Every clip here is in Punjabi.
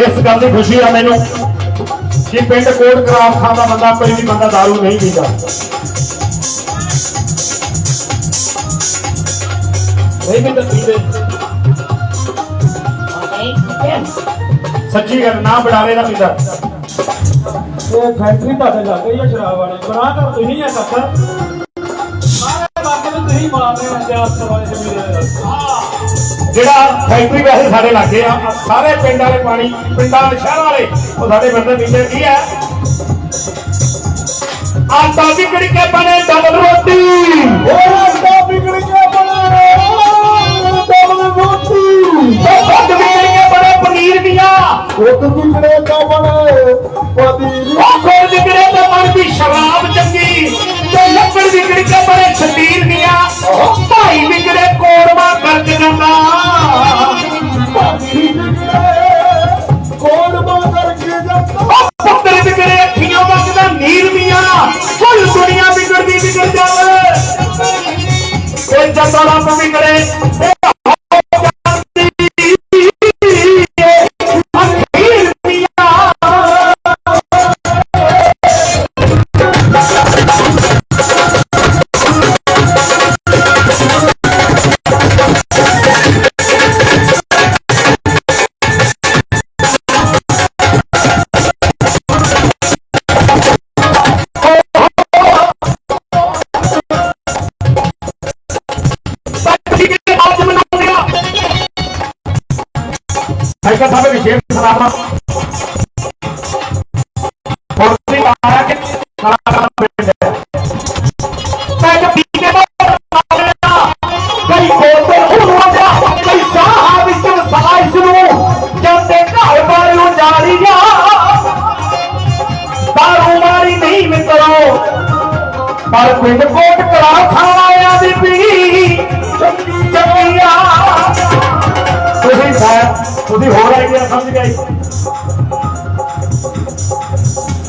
ਇਸ ਗੱਲ ਦੀ ਖੁਸ਼ੀ ਆ ਮੈਨੂੰ ਕਿ ਪਿੰਡ ਕੋਟ ਕਰਾਮ ਖਾਨ ਦਾ ਬੰਦਾ ਕੋਈ ਵੀ ਬੰਦਾ दारू ਨਹੀਂ ਪੀਂਦਾ। ਸੱਚੀ ਗੱਲ ਨਾ ਬੜਾਵੇ ਦਾ ਪੀਂਦਾ ਉਹ ਫੈਕਟਰੀ ਤੁਹਾਡੇ ਲੱਗ ਗਈ ਆ ਸ਼ਰਾਬ ਵਾਲੀ। ਬਣਾ ਕਰ ਤੁਸੀਂ ਆ ਕੱਖਰ ਸਾਰੇ ਬਾਕੀ ਨੂੰ ਤੁਸੀਂ ਆ ਤਿਆਰ ਕਰਵਾਏ ਜ਼ਮੀਨ ਜਿਹੜਾ ਫੈਕਟਰੀ ਵੈਸੇ ਸਾਡੇ ਲਾਗੇ ਆ ਸਾਰੇ ਪਿੰਡ ਵਾਲੇ ਪਾਣੀ ਪਿੰਡਾਂ ਵਾਲੇ ਸ਼ਹਿਰਾਂ ਵਾਲੇ ਉਹ ਸਾਡੇ ਬੰਦੇ ਪੀਂਦੇ ਕੀ ਹੈ? ਆਟਾ ਵਿਗੜ ਕੇ ਬਣੇ ਡਬਲ ਰੋਟੀ। ਉਹ ਰਸਤਾ ਵਿਗੜ ਕੇ ਸਾਈਕਲ ਸਾਹਿਬ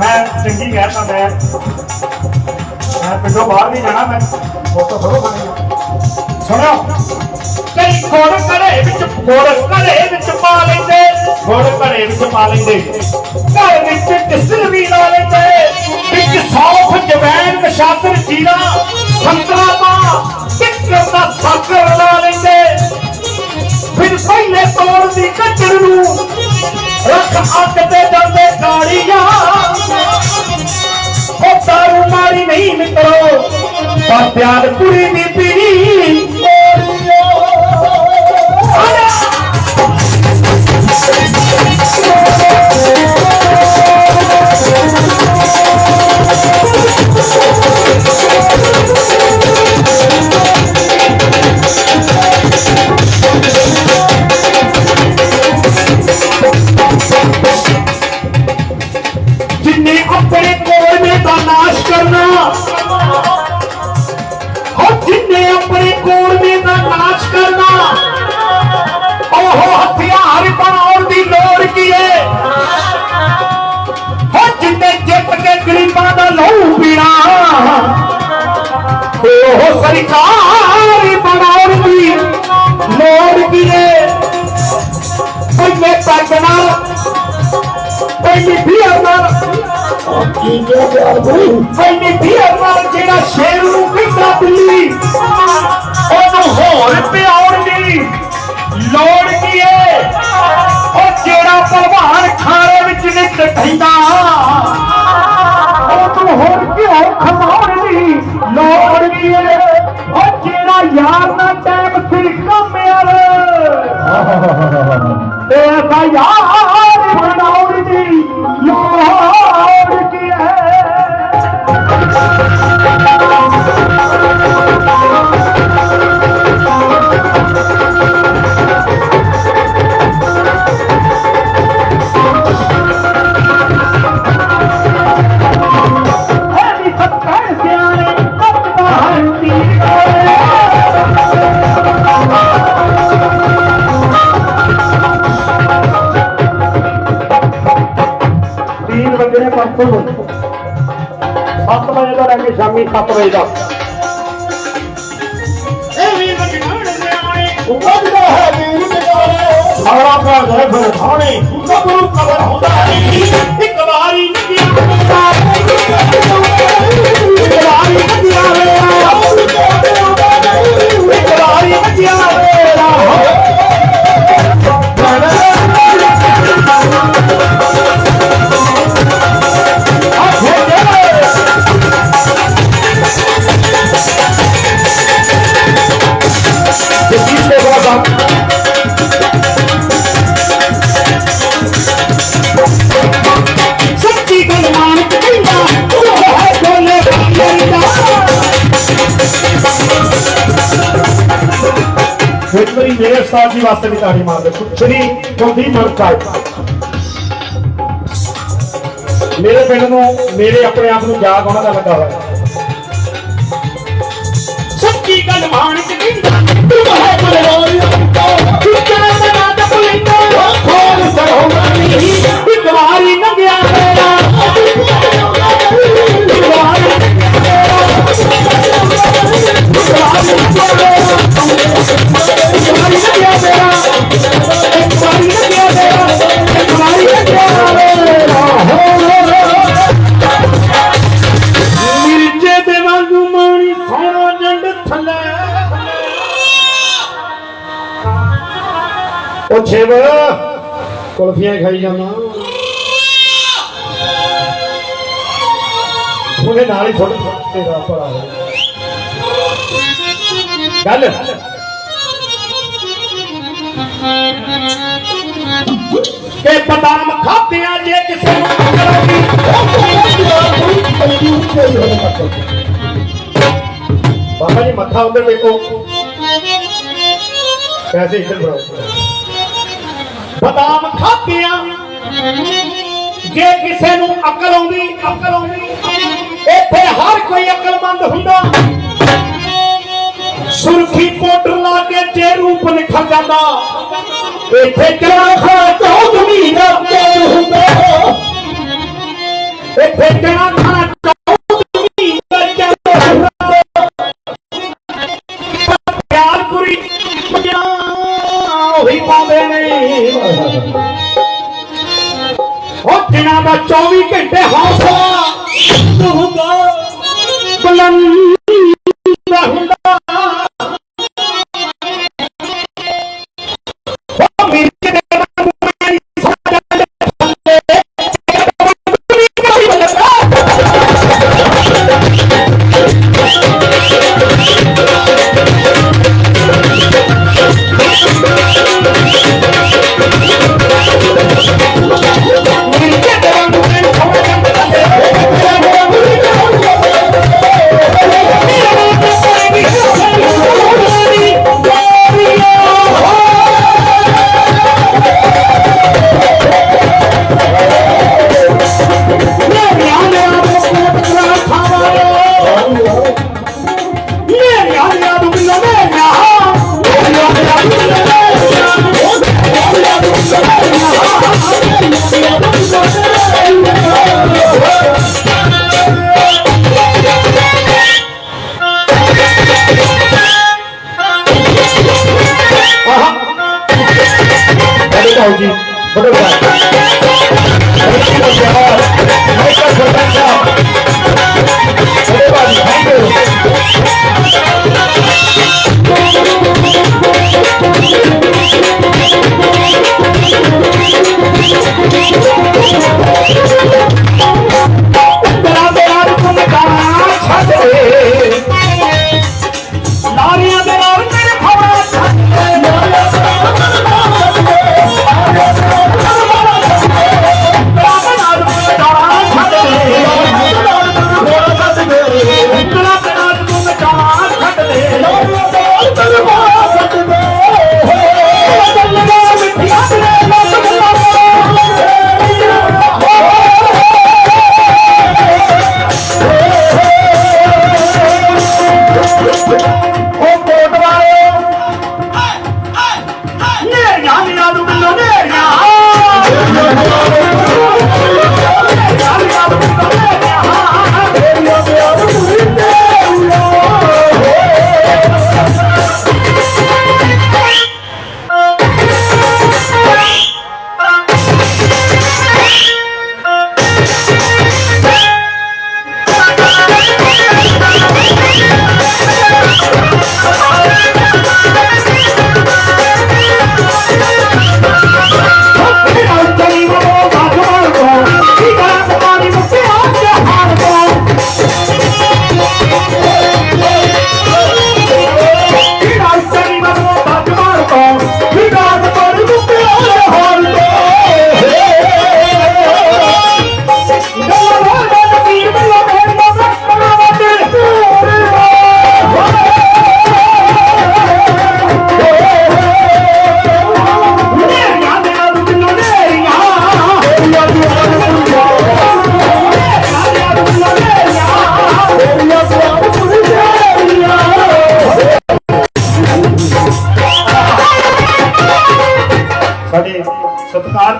ਮੈਂ ਚੰਗੀ ਕਹਿ ਤਾ ਮੈਂ। ਮੈਂ ਪਿੰਡੋਂ ਬਾਹਰ ਨਹੀਂ ਜਾਣਾ, ਮੈਂ ਫੋਟੋ ਫੜੋ ਖਾਣੀ ਸੁਣੋ। ਕਈ ਖੋੜ ਘੜੇ ਵਿੱਚ ਖੋੜ ਘੜੇ ਵਿੱਚ ਪਾ ਲੈਂਦੇ ਖੋੜ ਘੜੇ ਵਿੱਚ ਪਾ ਲੈਂਦੇ। ਘਰ ਵਿੱਚ ਕਿਸਲ ਵੀ ਲਾ ਲੈਂਦੇ। ਵਿੱਚ ਸੌਫ ਜਵੈਨ ਕਸ਼ਾਤਰ ਜੀਰਾ, ਸੰਤਰਾ ਦਾ ਟਿੱਕਰ ਦਾ ਸਾਕਰ ਲਾ ਲੈਂਦੇ। ਫਿਰ ਪਹਿਲੇ ਤੋੜ ਦੀ ਕੱਚਰ ਨੂੰ ਰੱਖ ਅੱਗ ਤੇ ਜਾਂਦੇ ਗਾੜੀਆਂ। ਪਰ ਪਿਆਰ ਕੁੜੀ ਦੀ ਸਰਕਾਰ ਬਣਾਉਣ ਦੀ ਲੋੜ ਕੀ ਹੈ ਪਹਿਲੇ ਪੱਗਣਾ ਪਹਿਲੀ ਬੀਅਰ ਨਾਲ। ਪਹਿਲੀ ਬੀਅਰ ਨਾਲ ਜਿਹੜਾ ਸ਼ੇਰ ਨੂੰ ਕਿੱਦਾਂ ਬਿੱਲੀ, ਉਹਨੂੰ ਹੋਰ ਪਿਆਉਣ ਦੀ ਲੋੜ ਕੀ ਏ ਉਹ ਜਿਹੜਾ ਭਲਵਾਨ ਖਾਰੇ ਵਿੱਚ ਨਿੱਕ ਠੈਂਦਾ ਉਹਨੂੰ ਹੋਰ ਕਿਉਂ ਖਮਾਉਣ ਦੀ ਲੋੜ 好好好好好。ਤੋਂ ਲੈ ਕੇ ਸ਼ਾਮੀ 7 ਵਜੇ ਤੱਕ ਇਹ ਵੀ ਇੱਕ ਵਾਰੀ ਮੇਰੇ ਉਸਤਾਦ ਜੀ ਵਾਸਤੇ ਵੀ ਤਾੜੀ ਮਾਰ ਦੇ ਸ਼੍ਰੀ ਮਲਕਾ ਮੇਰੇ ਪਿੰਡ ਨੂੰ ਮੇਰੇ ਆਪਣੇ ਆਪ ਨੂੰ ਜਾਗ ਉਹਨਾਂ ਦਾ ਲੱਗਾ ਹੋਇਆ। ਸੱਚੀ ਗੱਲ ਮਾਨ ਕੇ ਕਹਿੰਦਾ ਤੂੰ ਹੈ ਬਲਵਾਰੀ ਕਿਹੜਾ ਬਣਾ ਦਾ ਪੁਲਿੰਦਾ ਖੋਲ ਸਰਹੋਗਾ ਨਹੀਂ। ਉਹਨੇ ਨਾਲ ਹੀ ਥੋੜਾ ਤੇਰਾ ਭਰਾ ਗੱਲ ਕਿ ਬਦਾਮ ਖਾਤਿਆਂ ਜੇ ਕਿਸੇ ਨੂੰ ਕਰੋਗੀ ਬਾਬਾ ਜੀ, ਮੱਥਾ ਉੱਤੇ ਵੇਖੋ ਪੈਸੇ ਇੱਧਰ ਬਣਾਓ ਬਦਾਮ ਖਾਤਿਆਂ ਜੇ ਕਿਸੇ ਨੂੰ ਅਕਲ ਆਉਂਦੀ ਅਕਲ ਆਉਂਦੀ। ਕੋਈ ਹੁੰਦਾ। ਸੁਰਖੀ ਪਾਊਡਰ ਲਾ ਕੇ ਜੇ ਰੂਪ ਨਿਖਰ ਜਾਂਦਾ। ਇੱਥੇ ਕਿਹੜਾ ਖਾ ਚੌਧਰੀ ਦਾ ਤੇਲ ਹੁੰਦਾ। ਇੱਥੇ ਕਿਹੜਾ ਖਾ Muchas gracias.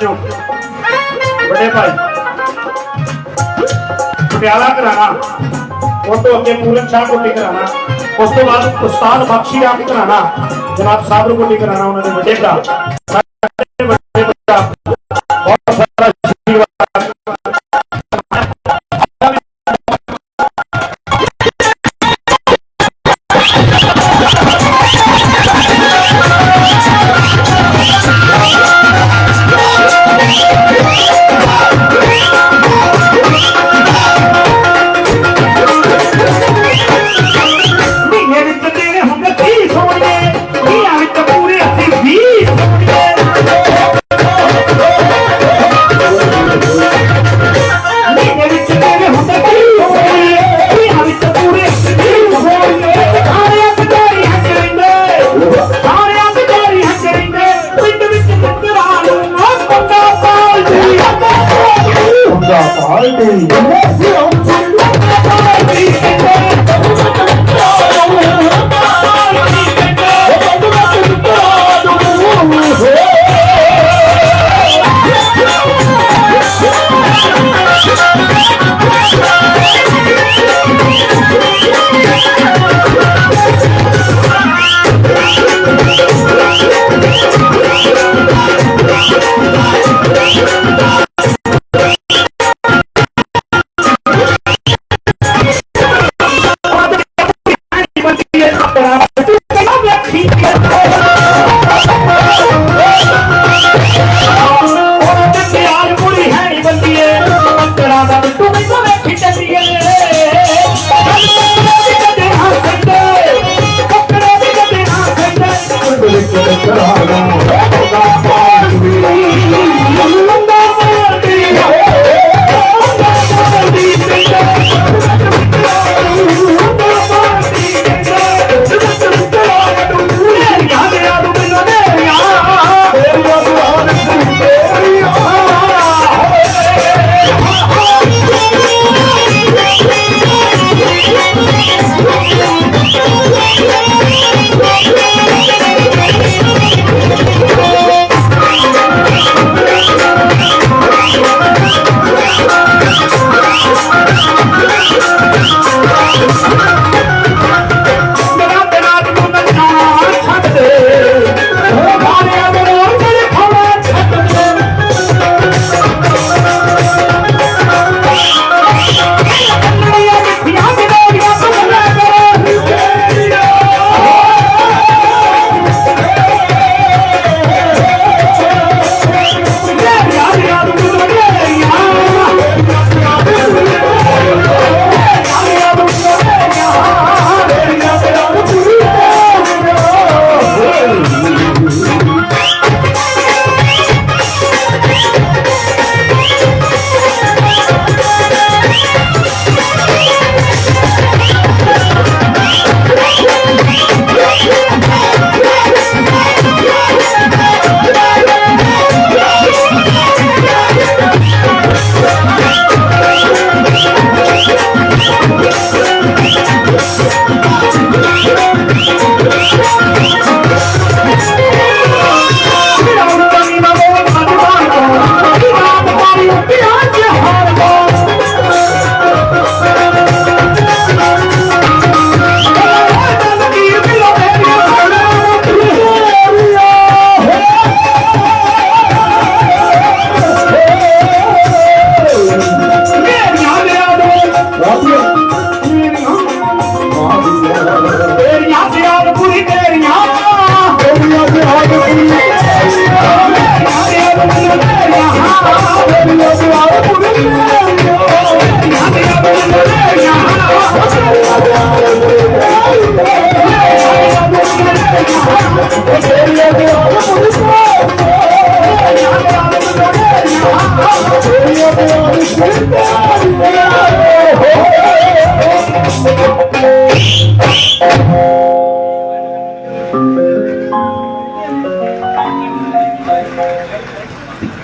ਜੋ ਵੱਡੇ ਭਾਈ। ਪਟਿਆਲਾ ਕਰਾਣਾ ਉਸ ਤੋਂ ਅੱਗੇ ਪੂਰਨ ਸ਼ਾਹ ਕੋਟੀ ਕਰਾਣਾ ਉਸ ਤੋਂ ਬਾਅਦ ਉਸਤਾਦ ਬਖਸ਼ੀ ਆਪ ਕਰਾਣਾ ਜਨਾਬ ਸਾਬਰ ਕੋਟੀ ਕਰਾਣਾ ਉਹਨਾਂ ਦੇ ਵੱਡੇ ਭਰਾ।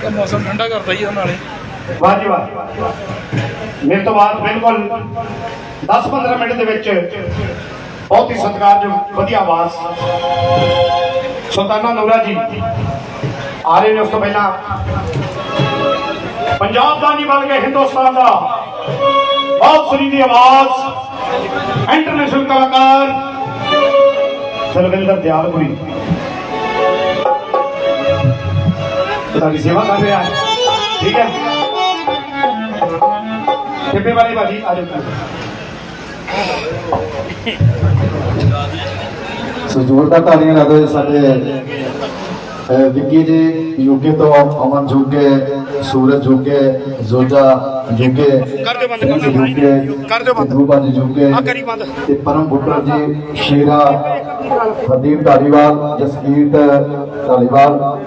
ਤਾਂ ਮੌਸਮ ਠੰਡਾ ਕਰਦਾ ਹੀ ਉਹਨਾਂ ਨਾਲੇ ਵਾਹ ਜੀ ਵਾਹ। ਮੇਰੇ ਤੋਂ ਬਾਅਦ ਬਿਲਕੁਲ 10-15 ਮਿੰਟ ਦੇ ਵਿੱਚ ਬਹੁਤ ਹੀ ਸਤਿਕਾਰਯੋਗ ਵਧੀਆ ਆਵਾਜ਼। ਸੁਲਤਾਨਾ ਨੂਰਾ ਜੀ ਆ ਰਹੇ ਨੇ ਉਸ ਤੋਂ ਪਹਿਲਾਂ ਪੰਜਾਬ ਦਾ ਨਹੀਂ ਬਲਕਿ ਹਿੰਦੁਸਤਾਨ ਦਾ ਬਹੁਤ ਸੁਰੀ ਦੀ ਆਵਾਜ਼ ਇੰਟਰਨੈਸ਼ਨਲ ਕਲਾਕਾਰ ਦਲਵਿੰਦਰ ਦਿਆਲਪੁਰੀ ਤੁਹਾਡੀ ਸੇਵਾ ਕਰ ਰਿਹਾ ਹੈ ਠੀਕ ਹੈ ਕਿੱਪੇ ਵਾਲੇ ਭਾਜੀ ਆ ਜਾਓ ਸੋ ਜ਼ੋਰਦਾਰ ਤਾਲੀਆਂ ਲਾ ਦਿਓ ਜੀ ਸਾਡੇ ਅਹ, ਵਿੱਕੀ ਜੀ ਯੂਕੇ ਤੋਂ ਅਮਨ ਜੁਗੇ ਸੂਰਜ ਜੁਗੇ ਜ਼ੋਜਾ ਜੁਗੇ ਕਰ ਦਿਓ ਬੰਦ, ਕਰ ਦਿਓ ਬੰਦ। ਧਰੂਪਾ ਜੀ ਜੁਗੇ ਆਹ ਕਰੀ ਬੰਦ। ਤੇ ਪਰਮ ਬੁੱਟਰ ਜੀ ਸ਼ੇਰਾ ਹਦੀਪ ਧਾਲੀਵਾਲ ਜਸਕੀਰਤ ਧਾਲੀਵਾਲ